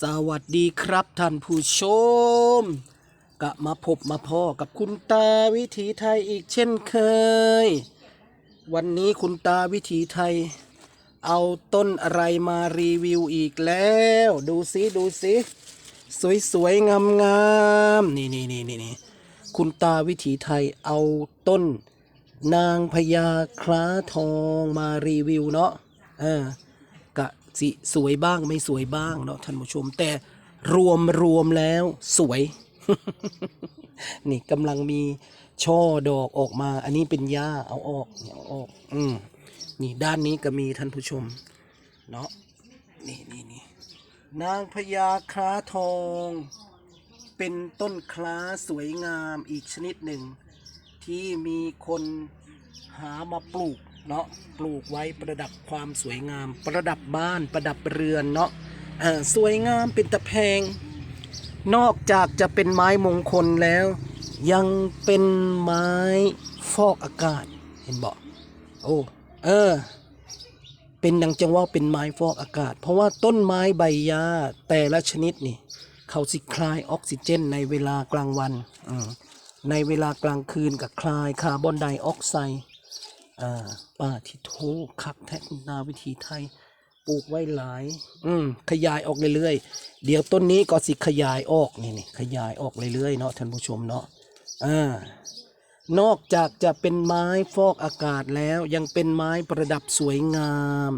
สวัสดีครับท่านผู้ชมกลับมาพบมาพ่อกับคุณตาวิถีไทยอีกเช่นเคย วันนี้คุณตาวิถีไทย เอาต้นอะไรมารีวิวอีกแล้ว ดูสิดูสิสวยๆงามๆนี่นี่นี่นี่นี่คุณตาวิถีไทยเอาต้น นางพญาคล้าทองมารีวิวเนาะออกะ สิสวยบ้างไม่สวยบ้างเนาะท่านผู้ชม แต่รวมรวมแล้วสวย นี่กำลังมีช่อดอกออกมา อันนี้เป็นหญ้าเอาออกเอาออก อืมนี่ด้านนี้ก็มีท่านผู้ชม เนาะนี่นี่นี่นางพญาคล้าทอง เป็นต้นคล้าสวยงามอีกชนิดหนึ่ง ที่มีคนหามาปลูก เนาะปลูกไว้ประดับความสวยงาม ประดับบ้านประดับเรือนเนาะสวยงามเป็นตะแพง นอกจากจะเป็นไม้มงคลแล้ว ยังเป็นไม้ฟอกอากาศเห็นบอกโอ้เออ เป็นดังจังว่าเป็นไม้ฟอกอากาศ เพราะว่าต้นไม้ใบหญ้าแต่ละชนิดนี่ เขาสิคลายออกซิเจนในเวลากลางวันในเวลากลางคืนกับคลายคาร์บอนไดออกไซด์ อ่าป้าที่โทคักแทคนาวิธีไทยปลูกไว้หลาย อืม ขยายออกเรื่อยๆ เดี๋ยวต้นนี้ก็สิขยายออกนี่นี่ขยายออกเรื่อยๆเนาะท่านผู้ชมเนาะ อ่า นอกจากจะเป็นไม้ฟอกอากาศแล้วยังเป็นไม้ประดับสวยงาม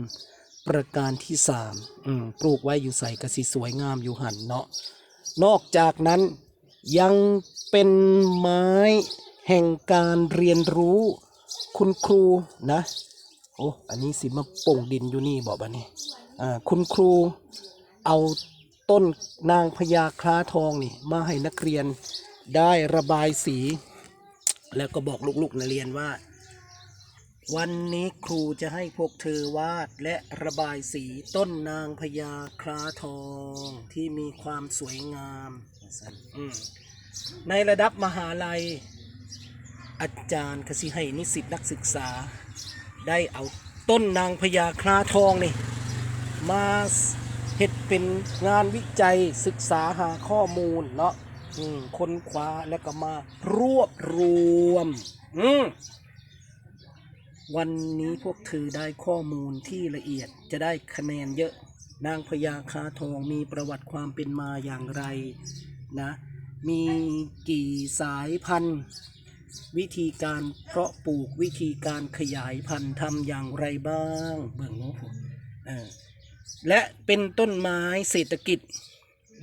ประการที่สามอืม ปลูกไว้อยู่ใส่กระสีสวยงามอยู่หันเนาะ นอกจากนั้นยังเป็นไม้แห่งการเรียนรู้ คุณครูนะ โอ้ อันนี้สิมาป่งดินอยู่นี่บอกบ้านี่อ่าคุณครูเอาต้นนางพญาคล้าทองนี่ มาให้นักเรียนได้ระบายสี แล้วก็บอกลูกๆนักเรียนว่า วันนี้ครูจะให้พวกเธอวาดและระบายสีต้นนางพญาคล้าทองที่มีความสวยงามในระดับมหาลัย อาจารย์กสิให้นิสิตนักศึกษา ได้เอาต้นนางพญาคลาทองนี่มาเฮ็ดเป็นงานวิจัยศึกษาหาข้อมูลเนาะค้นคว้าแล้วก็มารวบรวมอืมวันนี้พวกเธอได้ข้อมูลที่ละเอียดจะได้คะแนนเยอะนางพญาคาทองมีประวัติความเป็นมาอย่างไรนะ มีกี่สายพันธุ์ วิธีการเพาะปลูกวิธีการขยายพันธุ์ทำอย่างไรบ้างเบื้องโน้นผมและเป็นต้นไม้เศรษฐกิจ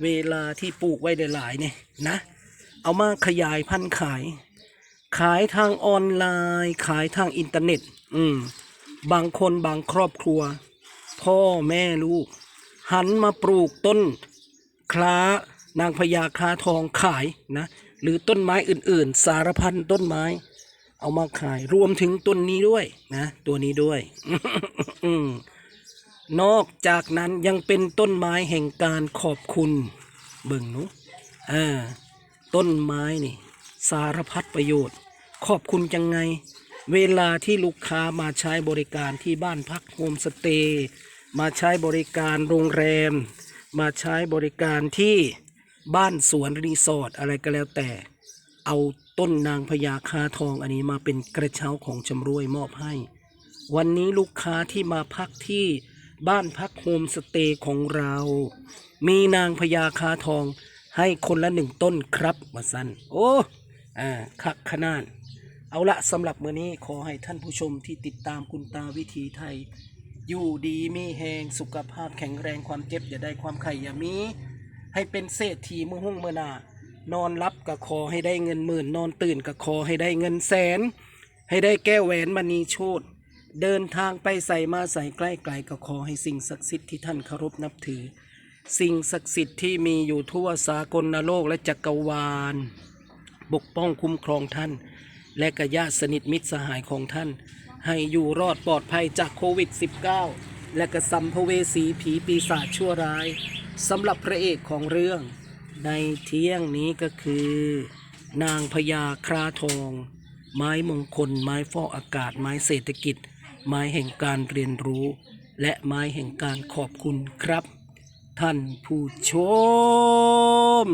เวลาที่ปลูกไว้หลายๆเนี่ยนะ เอามาขยายพันธุ์ขาย ขายทางออนไลน์ ขายทางอินเทอร์เน็ต อืมบางคนบางครอบครัว พ่อแม่ลูก หันมาปลูกต้นคล้านางพญาคลาทองขายนะ หรือต้นไม้อื่นๆ สารพันต้นไม้ เอามาขายรวมถึงต้นนี้ด้วยนะ ตัวนี้ด้วยนอกจากนั้นยังเป็นต้นไม้แห่งการขอบคุณเบิ่งหนุอ่าต้นไม้นี่ สารพัดประโยชน์ ขอบคุณจังไง เวลาที่ลูกค้ามาใช้บริการที่บ้านพักโฮมสเตย์มาใช้บริการโรงแรม มาใช้บริการที่ บ้านสวนรีสอร์ทอะไรก็แล้วแต่เอาต้นนางพญาคาทองอันนี้มาเป็นกระเช้าของจำรวยมอบให้ วันนี้ลูกค้าที่มาพักที่บ้านพักโฮมสเตย์ของเรา มีนางพญาคาทองให้คนละหนึ่งต้นครับมาสันโอ้อ่าคักขนาดเอาละสำหรับมื้อนี้ขอให้ท่านผู้ชมที่ติดตามคุณตาวิถีไทย อยู่ดีมีแหงสุขภาพแข็งแรงความเจ็บอย่าได้ความไข่อย่ามี ให้เป็นเศรษฐีมือหุ่งมือหนานอนรับก็ขอให้ได้เงินหมื่น นอนตื่นก็ขอให้ได้เงินแสน ให้ได้แก้วแหวนมณีโชตเดินทางไปใส่มาใส่ใกล้ไกลก็ขอให้สิ่งศักดิ์สิทธิ์ที่ท่านเคารพนับถือ สิ่งศักดิ์สิทธิ์ที่มีอยู่ทั่วสากลนโลกและจักรวาลปกป้องคุ้มครองท่าน และกญาติสนิทมิตรสหายของท่าน ให้อยู่รอดปลอดภัยจากโควิด -19 และกระสัมภเวสีผีปีศาจชั่วร้าย สำหรับพระเอกของเรื่องในเที่ยงนี้ก็คือ นางพญาคราทอง ไม้มงคล ไม้ฟอกอากาศ ไม้เศรษฐกิจ ไม้แห่งการเรียนรู้ และไม้แห่งการขอบคุณครับ ท่านผู้ชม